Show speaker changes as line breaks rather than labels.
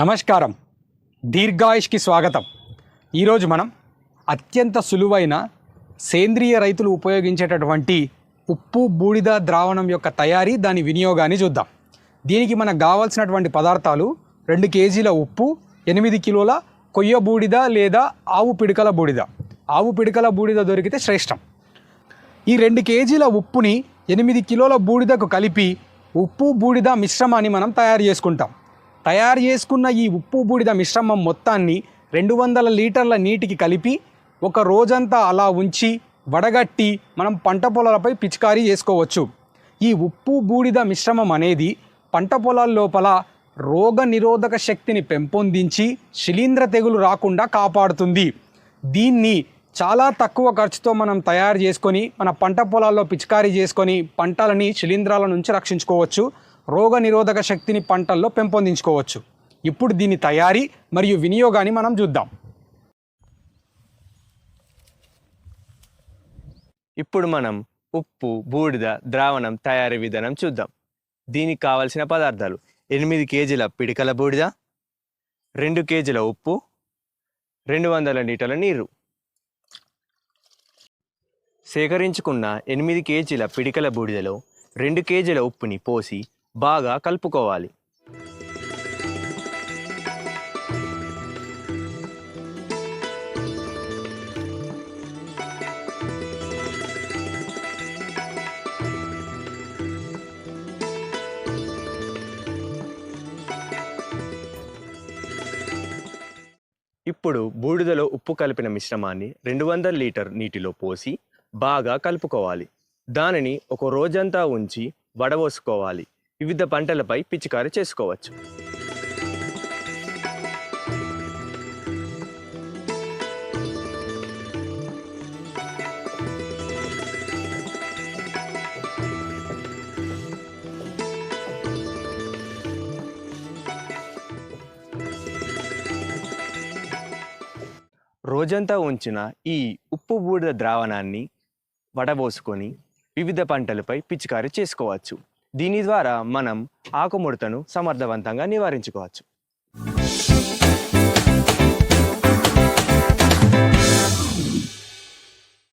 నమస్కారం. దీర్ఘాయుష్కి స్వాగతం. ఈరోజు మనం అత్యంత సులువైన సేంద్రియ రైతులు ఉపయోగించేటటువంటి ఉప్పు బూడిద ద్రావణం యొక్క తయారీ దాని వినియోగాన్ని చూద్దాం. దీనికి మనకు కావాల్సినటువంటి పదార్థాలు రెండు కేజీల ఉప్పు ఎనిమిది కిలోల కొయ్య బూడిద లేదా ఆవు పిడకల బూడిద. ఆవు పిడకల బూడిద దొరికితే శ్రేష్టం. ఈ రెండు కేజీల ఉప్పుని ఎనిమిది కిలోల బూడిదకు కలిపి ఉప్పు బూడిద మిశ్రమాన్ని మనం తయారు చేసుకుంటాం. తయారు చేసుకున్న ఈ ఉప్పు బూడిద మిశ్రమం మొత్తాన్ని రెండు వందల లీటర్ల నీటికి కలిపి ఒక రోజంతా అలా ఉంచి వడగట్టి మనం పంట పొలాలపై పిచికారీ చేసుకోవచ్చు. ఈ ఉప్పు బూడిద మిశ్రమం అనేది పంట పొలాల లోపల రోగ నిరోధక శక్తిని పెంపొందించి శిలీంద్ర తెగులు రాకుండా కాపాడుతుంది. దీన్ని చాలా తక్కువ ఖర్చుతో మనం తయారు చేసుకొని మన పంట పొలాల్లో పిచికారీ చేసుకొని పంటలని శిలీంధ్రాల నుంచి రక్షించుకోవచ్చు. రోగ నిరోధక శక్తిని పంటల్లో పెంపొందించుకోవచ్చు. ఇప్పుడు దీని తయారీ మరియు వినియోగాన్ని మనం చూద్దాం.
ఇప్పుడు మనం ఉప్పు బూడిద ద్రావణం తయారీ విధానం చూద్దాం. దీనికి కావలసిన పదార్థాలు ఎనిమిది కేజీల పిడికల బూడిద రెండు కేజీల ఉప్పు రెండు వందల లీటర్ల నీరు. సేకరించుకున్న ఎనిమిది కేజీల పిడికల బూడిదలో రెండు కేజీల ఉప్పుని పోసి బాగా కలుపుకోవాలి. ఇప్పుడు బూడిదలో ఉప్పు కలిపిన మిశ్రమాన్ని రెండు వందల లీటర్ నీటిలో పోసి బాగా కలుపుకోవాలి. దానిని ఒక రోజంతా ఉంచి వడవోసుకోవాలి వివిధ పంటలపై పిచికారీ చేసుకోవచ్చు. రోజంతా ఉంచిన ఈ ఉప్పు బూడిద ద్రావణాన్ని వడబోసుకొని వివిధ పంటలపై పిచికారీ చేసుకోవచ్చు. దీని ద్వారా మనం ఆకుముడతను సమర్థవంతంగా నివారించుకోవచ్చు.